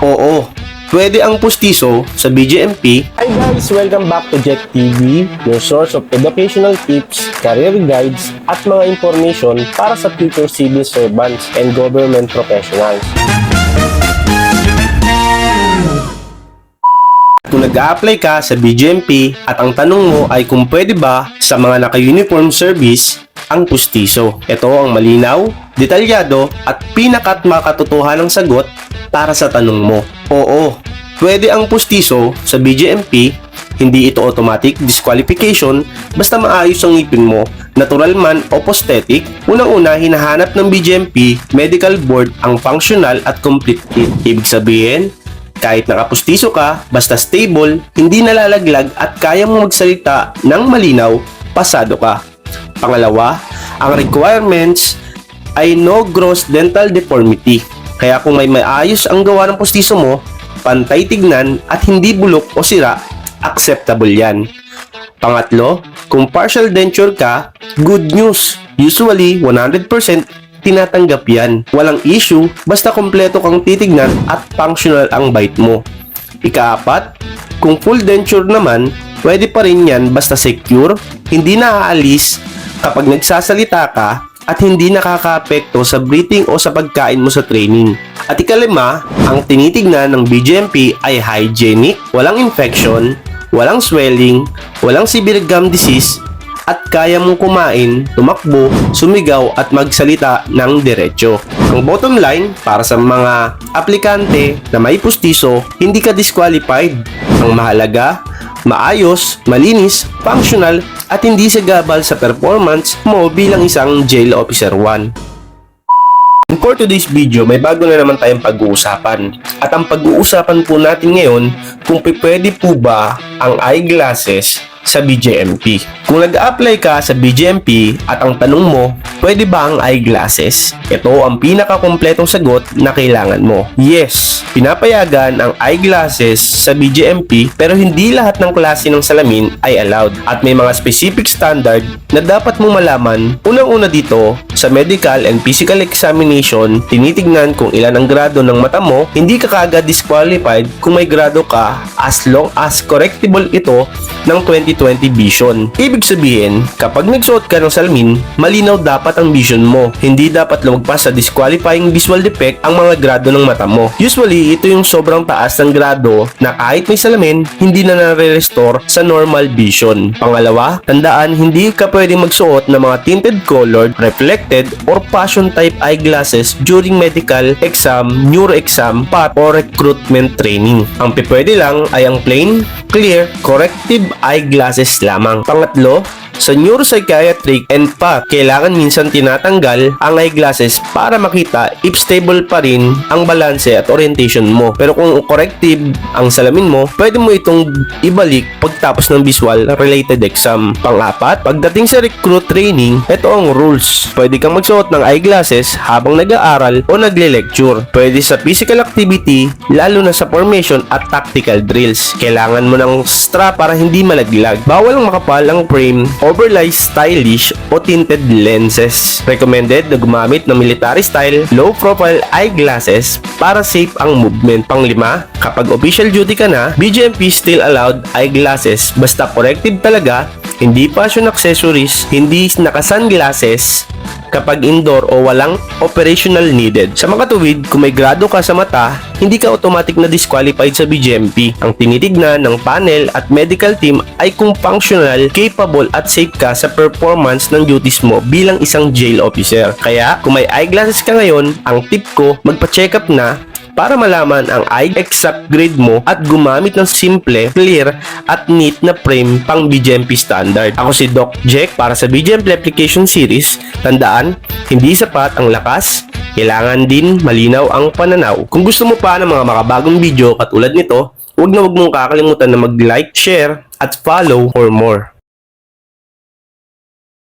Oo, pwede ang pustiso sa BGMP Hi guys! Welcome back to Jack TV, your source of educational tips, career guides, at mga information para sa future civil servants and government professionals. Kung nag-a-apply ka sa BGMP at ang tanong mo ay kung pwede ba sa mga naka-uniform service ang pustiso. Ito ang malinaw, detalyado at pinakat makatotohanang sagot para sa tanong mo. Oo, pwede ang pustiso sa BGMP, hindi ito automatic disqualification basta maayos ang ngipin mo, natural man o prosthetic. Unang-una, hinahanap ng BGMP Medical Board ang functional at complete kit. Ibig sabihin, kahit nakapustiso ka, basta stable, hindi nalalaglag at kaya mo magsalita ng malinaw, pasado ka. Pangalawa, ang requirements ay no gross dental deformity. Kaya kung may maayos ang gawa ng pustiso mo, pantay tignan at hindi bulok o sira, acceptable yan. Pangatlo, kung partial denture ka, good news. Usually, 100% tinatanggap yan. Walang issue, basta kompleto kang titignan at functional ang bite mo. Ikaapat, kung full denture naman, pwede pa rin yan basta secure, hindi naaalis kapag nagsasalita ka at hindi nakakaapekto sa breathing o sa pagkain mo sa training. At ikalima, ang tinitignan ng BGMP ay hygienic, walang infection, walang swelling, walang severe gum disease, at kaya mong kumain, tumakbo, sumigaw at magsalita ng diretsyo. Ang bottom line, para sa mga aplikante na may pustiso, hindi ka disqualified. Ang mahalaga, maayos, malinis, functional, at hindi sagabal sa performance mo bilang isang jail officer 1. And For today's video, may bago na naman tayong pag-uusapan. At ang pag-uusapan po natin ngayon, kung pwede po ba ang eyeglasses sa BJMP. Kung nag-apply ka sa BJMP at ang tanong mo, pwede ba ang eyeglasses? Ito ang pinakakompletong sagot na kailangan mo. Yes, pinapayagan ang eyeglasses sa BJMP pero hindi lahat ng klase ng salamin ay allowed at may mga specific standard na dapat mo malaman. Unang-una dito, sa medical and physical examination, tinitignan kung ilan ang grado ng mata mo, hindi ka kagad disqualified kung may grado ka as long as correctable ito ng 2020 vision. Ibig sabihin, kapag nagsuot ka ng salamin, malinaw dapat ang vision mo. Hindi dapat lumagpas sa disqualifying visual defect ang mga grado ng mata mo. Usually, ito yung sobrang taas ng grado na kahit may salamin, hindi na nare-restore sa normal vision. Pangalawa, tandaan hindi ka pwedeng magsuot ng mga tinted colored, reflected, or passion type eyeglasses during medical exam, neuro exam, PAT, or recruitment training. Ang pipwede lang ay ang plain, clear, corrective eyeglasses lamang. Pangatlo, sa neuropsychiatric and pa, kailangan minsan tinatanggal ang eyeglasses para makita if stable pa rin ang balanse at orientation mo. Pero kung corrective ang salamin mo, pwede mo itong ibalik pagtapos ng visual related exam. Pang-apat, pagdating sa recruit training, ito ang rules. Pwede kang magsuot ng eyeglasses habang nag-aaral o nagle-lecture. Pwede sa physical activity, lalo na sa formation at tactical drills. Kailangan mo ng strap para hindi malaglag. Bawal ang makapal ang frame, overlay stylish o tinted lenses. Recommended na gumamit ng military style, low profile eyeglasses para safe ang movement. Panglima, kapag official duty ka na, BGMP still allowed eyeglasses basta corrective talaga hindi fashion accessories, hindi naka-sunglasses kapag indoor o walang operational needed. Sa mga tuwid, kung may grado ka sa mata, hindi ka automatic na disqualified sa BGMP. Ang tinitignan ng panel at medical team ay kung functional, capable at safe ka sa performance ng duties mo bilang isang jail officer. Kaya, kung may eyeglasses ka ngayon, ang tip ko, magpa-check up na para malaman ang exact grade mo at gumamit ng simple, clear at neat na frame pang BGMP standard. Ako si Doc Jack para sa BGMP application series. Tandaan, hindi sapat ang lakas, kailangan din malinaw ang pananaw. Kung gusto mo pa ng mga makabagong video katulad nito, huwag na huwag mong kakalimutan na mag-like, share at follow for more.